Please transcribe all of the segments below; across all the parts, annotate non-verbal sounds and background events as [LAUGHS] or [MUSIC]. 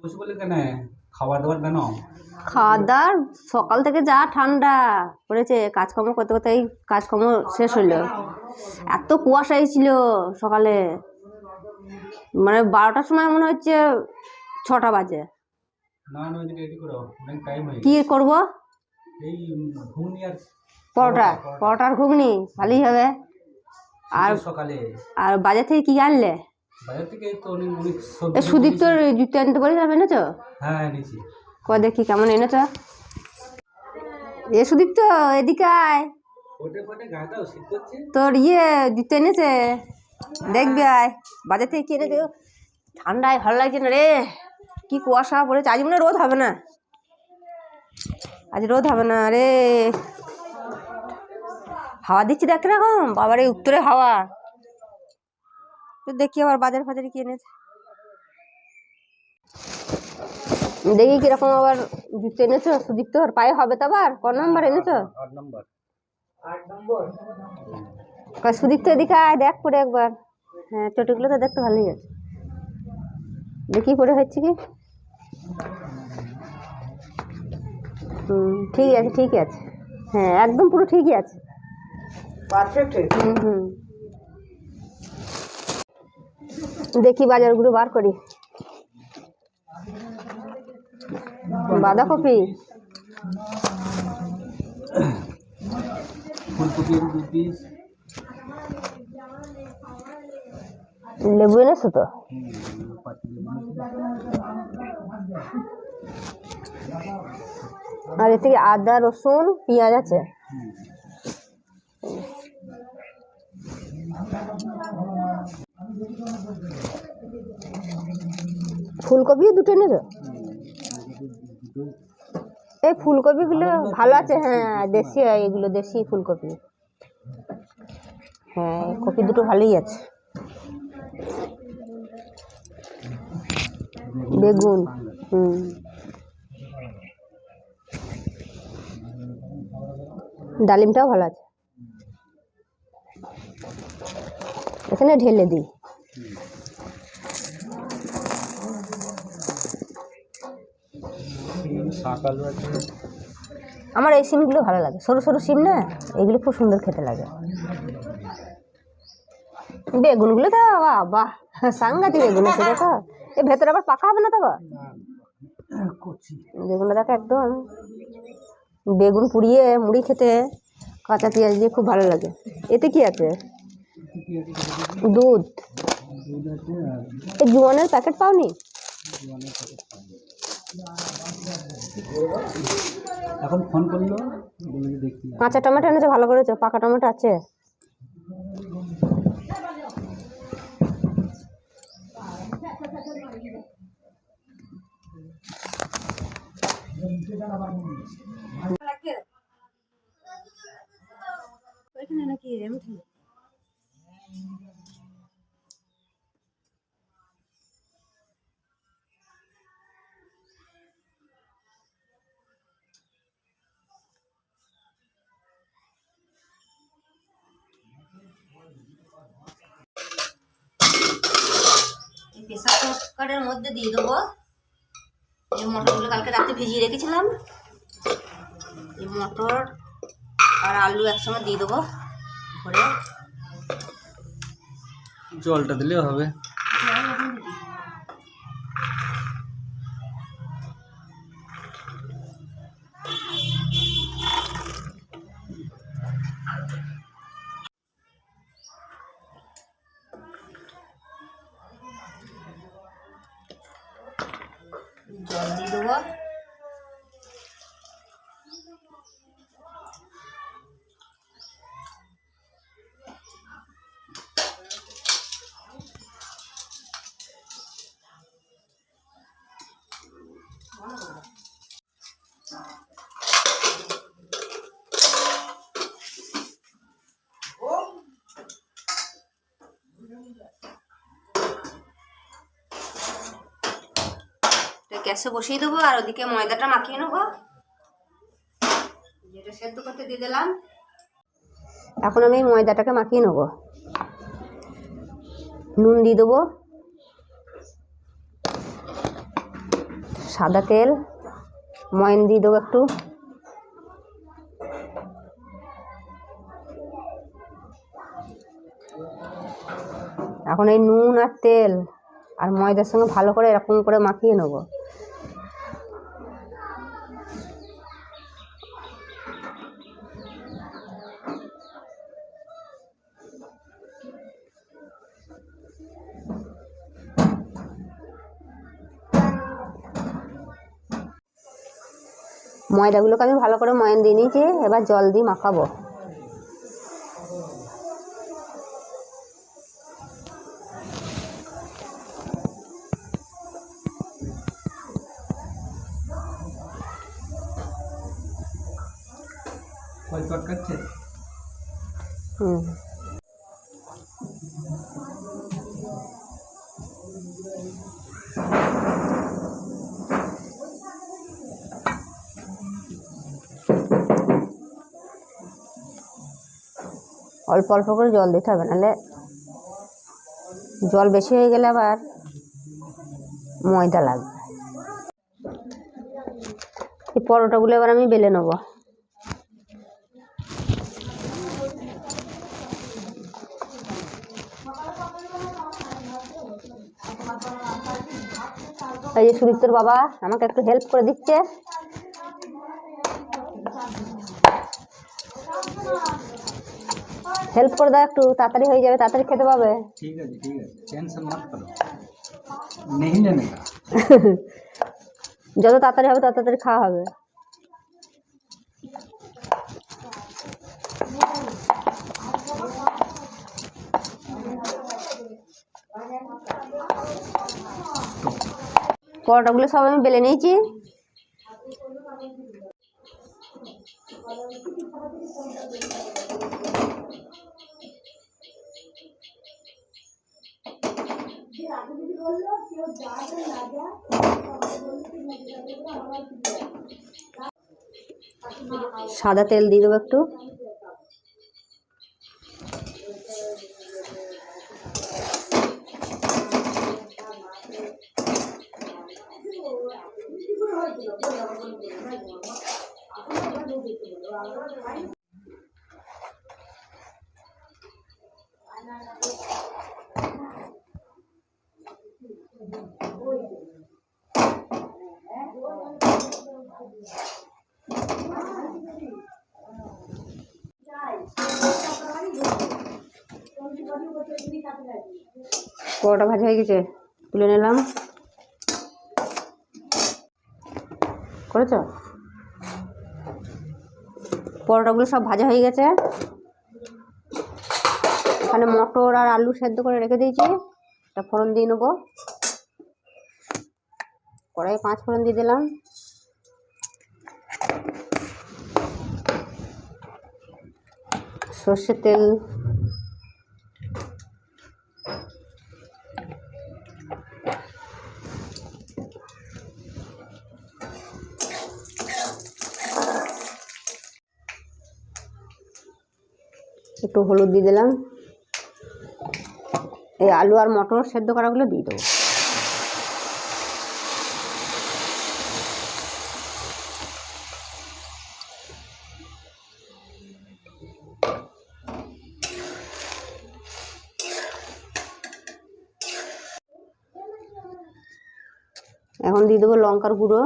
বসে বলে কেন? খাবার দাবার কেন? খাওয়া দাওয়ার সকাল থেকে যা ঠান্ডা পড়েছে কাজকর্ম করতে করতে এই কাজকর্ম শেষ হলো এত কুয়াশা ছিল সকালে। মানে বারোটার সময় মনে হচ্ছে ছটা বাজে। কি করব? পরোটা। পরোটার ঘুগনি ভালোই হবে। আর সকালে। আর বাজার থেকে কি আনলে? সুদীপ তোর জুতো আনতে বলেছিলাম এনেছো? হ্যাঁ নিচি কয় দেখি কেমন এনেছ? এ সুদীপ তো এদিকে আয়। তোর ইয়ে জুতো এনেছে? দেখবি আয় বাজার থেকে কিনে দেও ঠান্ডায় ভালো লাগছে না রে। কি কুয়াশা পড়েছে আজ মনে হয় রোদ হবে না। আজ রোদ হবে না রে। হাওয়া দিচ্ছি দেখ কীরকম বাবার এই উত্তরে হাওয়া। তো দেখি আবার বাজার ফাজার কি এনেছে। দেখি কীরকম আবার জুতো এনেছো সুদীপ্ত? তোর পায়ে হবে তো আবার? ক নম্বর এনেছো? আট নম্বর কয় সুদীপ তো এদিকে আয় দেখ পরে একবার। হ্যাঁ চটিগুলো তো দেখতে ভালোই আছে। দেখি পরে হচ্ছে কি? হুম ঠিক আছে ঠিক আছে। হ্যাঁ একদম পুরো ঠিকই আছে। পারফেক্ট হুম হুম। দেখি বাজারগুলো বার করি। বাঁধাকপি লেবু এনেছো তো? আর এর থেকে আদা রসুন পেঁয়াজ আছে। ফুলকপিও দুটো এনেছো এই ফুলকপিগুলো ভালো আছে হ্যাঁ দেশি, এগুলো দেশি ফুলকপি। হ্যাঁ কপি দুটো ভালোই আছে। বেগুন, হুম। ডালিমটাও ভালো আছে। এখানে ঢেলে দিই। আমার এই সিমগুলো ভালো লাগে। সরু সরু সিম না, এগুলো খুব সুন্দর খেতে লাগে। বেগুনগুলো তো বাহ সাংঘাতিক বেগুন আছে দেখো। এই ভেতরে আবার পাকা হবে না তো বেগুনটা দেখো একদম। বেগুন পুড়িয়ে, মুড়ি খেতে, কাঁচা পেঁয়াজ দিয়ে খুব ভালো লাগে। এতে কি আছে? দুধ। জোয়ানের প্যাকেট পাওনি? এখন ফোন করল কাঁচা টমেটো এনেছে ভালো করেছ? পাকা টমেটো আছে? এই কুকারের মধ্যে দিয়ে দেবো। এই মটরগুলো কালকে রাতে ভিজিয়ে রেখেছিলাম। এই মটর আর আলু একসঙ্গে দিয়ে দেবো। ভরে। জলটা দিলেও হবে। জল দিয়ে দেবো। গ্যাসে বসিয়ে দেবো আর ওদিকে ময়দাটা মাখিয়ে নেব। যেটা সেদ্ধ করতে দিয়ে দিলাম। এখন আমি ময়দাটাকে মাখিয়ে নেব। নুন দিয়ে দেবো। সাদা তেল। ময়ন দিয়ে দেবো একটু। এখন এই নুন আর তেল আর ময়দার সঙ্গে ভালো করে এরকম করে মাখিয়ে নেব। ময়দাগুলোকে আমি ভালো করে ময়ন দিয়ে নিয়েছি এবার জল দিয়ে মাখাবো। হুম। অল্প অল্প করে জল দিতে হবে, নাহলে জল বেশি হয়ে গেলে আবার ময়দা লাগবে। এই পরোটাগুলো এবার আমি বেলে নেব। এই যে সুদীপ্তর বাবা আমাকে একটু হেল্প করে দিচ্ছে। হেল্প করে দাও একটু তাড়াতাড়ি হয়ে যাবে তাড়াতাড়ি খেতে পাবে। ঠিক আছে [LAUGHS] যত তাড়াতাড়ি হবে তত তাড়াতাড়ি খাওয়া হবে। পরোটাগুলো সব আমি বেলে নিয়েছি। সাদা তেল দিয়ে দেবো একটু। পরোটা ভাজা হয়ে গেছে, তুলে নিলাম। করেছ? পরোটাগুলো সব ভাজা হয়ে গেছে। এখানে মটর আর আলু সেদ্ধ করে রেখে দিয়েছি। একটা ফোড়ন দিয়ে নেব। কড়াই পাঁচ ফোড়ন দিয়ে দিলাম। সর্ষের তেল। একটু হলুদ দিয়ে দিলাম। এই আলু আর মটর সেদ্ধ করাগুলো দিয়ে দেবো। দেবো লঙ্কার গুঁড়ো।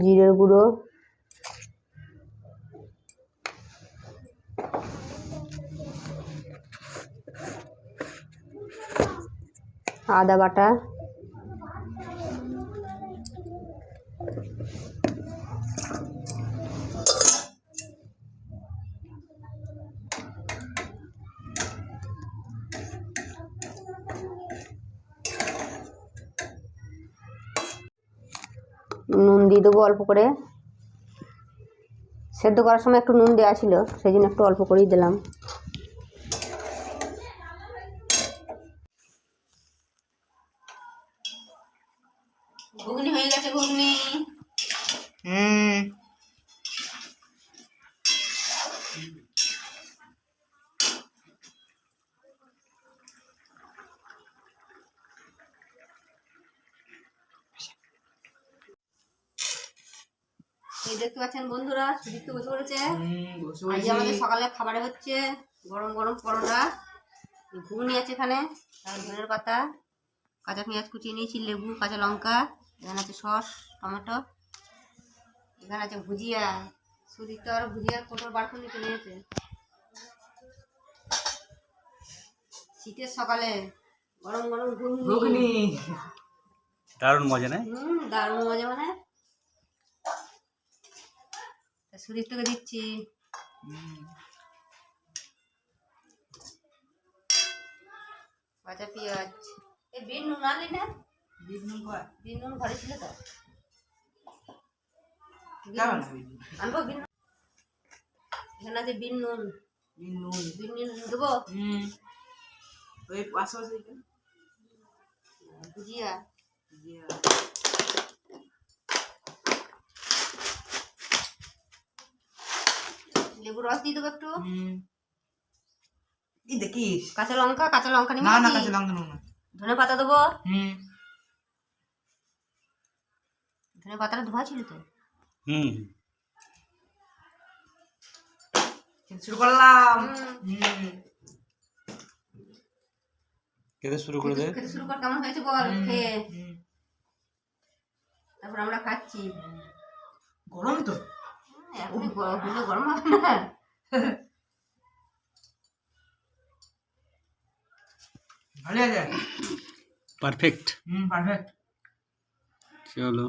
জিরের গুঁড়ো। আদা বাটা। নুন দিয়ে দেবো অল্প করে। সেদ্ধ করার সময় একটু নুন দেওয়া ছিল, সেই জন্য একটু অল্প করেই দিলাম। ঘুগনি হয়ে গেছে, ঘুগনি। পাচ্ছেন বন্ধুরা সুদীপ্ত বসে পড়েছে। আজ আমাদের সকালে খাবারে হচ্ছে গরম গরম পরোটা ঘুগনি আছে এখানে ধনের পাতা কাঁচা পেঁয়াজ কুচিয়ে নিয়েছি লেবু কাঁচা লঙ্কা এখানে আছে সস টমেটো এখানে আছে ভুজিয়া সুদীপ্ত আর ভুজিয়ার কোটোর বার করে চলে গেছে। শীতের সকালে গরম গরম ঘুগনি। দারুণ মজা নেই? হুম দারুণ মজা মানে তা সুদীপ্তকে দিচ্ছি কাঁচা পেঁয়াজ এই বিন নুন আনলি না বিট নুন? বিন নুন ঘরে ছিল তো আনব বিন? এখানে আছে বিন নুন বিট নুন। বিন নুন দেবো হুম। ওই পাশাপাশি এখানে। ভুজিয়া লেবু রস দিয়ে দেবো একটু। দেখিস কাঁচা লঙ্কা কাঁচা লঙ্কা নিবি না না কাঁচা লঙ্কা। ধনে পাতা দেবো। হুম। ধনে পাতাটা ধোয়া ছিল তো? হুম। খেতে শুরু করলাম। খেতে শুরু করে দে। খেতে শুরু কর কেমন হয়েছে বল খেয়ে। তারপর আমরা খাচ্ছি। গরম তো। এখন গরম হলে গরম হবে না ভালো আছে? পারফেক্ট হুম পারফেক্ট চলো।